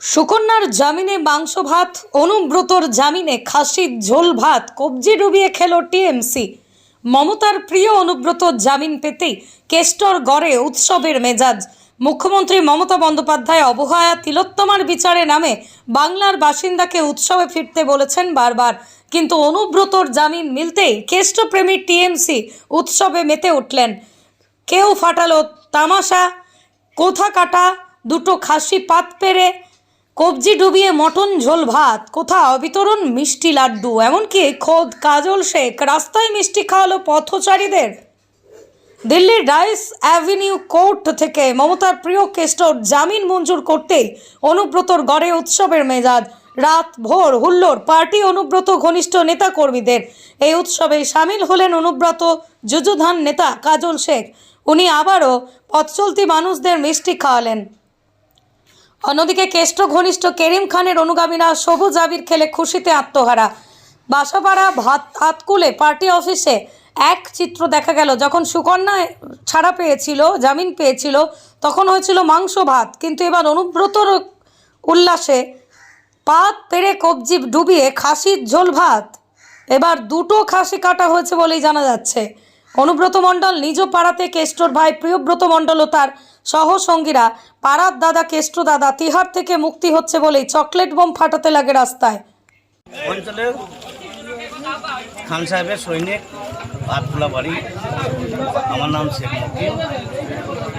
সুকন্যার জামিনে মাংস ভাত, অনুব্রতর জামিনে খাসির ঝোল ভাত, কবজি ডুবিয়ে খেল টিএমসি। মমতার প্রিয় অনুব্রত জামিন পেতেই কেষ্টর গড়ে উৎসবের মেজাজ। মুখ্যমন্ত্রী মমতা বন্দ্যোপাধ্যায় অবহেয়া তিলোত্তমার বিচারে নামে বাংলার বাসিন্দাকে উৎসবে ফিরতে বলেছেন বারবার। কিন্তু অনুব্রতর জামিন মিলতেই কেষ্টপ্রেমী টিএমসি উৎসবে মেতে উঠলেন। কেউ ফাটালো তামাশা কোথা কাটা দুটো খাসি পাত পেরে কবজি ডুবিয়ে মটন ঝোল ভাত। কোথাও বিতরণ মিষ্টি লাড্ডু। এমনকি খোদ, কাজল শেখ রাস্তায় মিষ্টি খাওয়ালো পথচারীদের। দিল্লির রাইস অ্যাভিনিউ কোর্ট থেকে মমতার প্রিয় কেষ্টর জামিন মঞ্জুর করতেই অনুব্রতর গড়ে উৎসবের মেজাজ। রাত ভোর হুল্লোড়, পার্টি অনুব্রত ঘনিষ্ঠ নেতা কর্মীদের এই উৎসবে সামিল হলেন অনুব্রত যুযুধান নেতা কাজল শেখ। উনি আবারও পথচলতি মানুষদের মিষ্টি খাওয়ালেন। অন্যদিকে কেষ্ট ঘনিষ্ঠ কেরিম খানের অনুগামীরা সবুজ আবির খেলে খুশিতে আত্মহারা। বাসাপাড়া ভাত হাতকুলে পার্টি অফিসে এক চিত্র দেখা গেল। যখন সুকন্যা ছাড়া পেয়েছিল, জামিন পেয়েছিল, তখন হয়েছিল মাংস ভাত। কিন্তু এবার অনুব্রতর উল্লাসে পাত, পেরে, কবজি ডুবিয়ে খাসির ঝোল ভাত। এবার দুটো খাসি কাটা হয়েছে বলেই জানা যাচ্ছে। অনুব্রত মণ্ডল নিজ পাড়াতে কেষ্টর ভাই প্রিয়ব্রত মণ্ডল ও তার সহসঙ্গীরা পাড়ার দাদা কেষ্ট দাদা তিহার থেকে মুক্তি হচ্ছে বলেই চকলেট বোম ফাটাতে লাগে রাস্তায়। খান সাহেবের সৈনিক আতকুলা বাড়ি। আমার নাম শেখ মকিম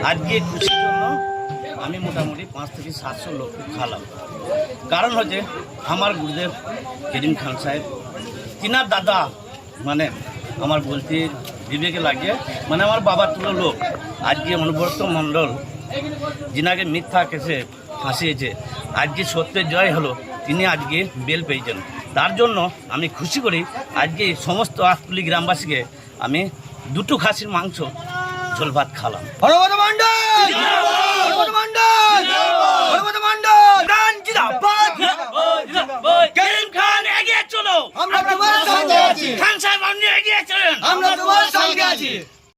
আজকে খুশির জন্য আমি মোটামুটি পাঁচ থেকে সাতশো লোক খালাম। কারণ হচ্ছে আমার গুরুদেব করিম খান সাহেব, তিনার দাদা মানে আমার বলতে বিবেকে লাগিয়ে মানে আমার বাবার তুলো লোক। আজকে অনুব্রত মণ্ডল যিনাকে মিথ্যা কেসে ফাঁসিয়েছে আজকে সত্যের জয় হলো তিনি আজকে বেল পেয়েছেন। তার জন্য আমি খুশি করি আজকে সমস্ত আতপুলি গ্রামবাসীকে আমি দুটো খাসির মাংস ঝোল ভাত খালাম চলুন। আমরা তোমার সঙ্গে আছি।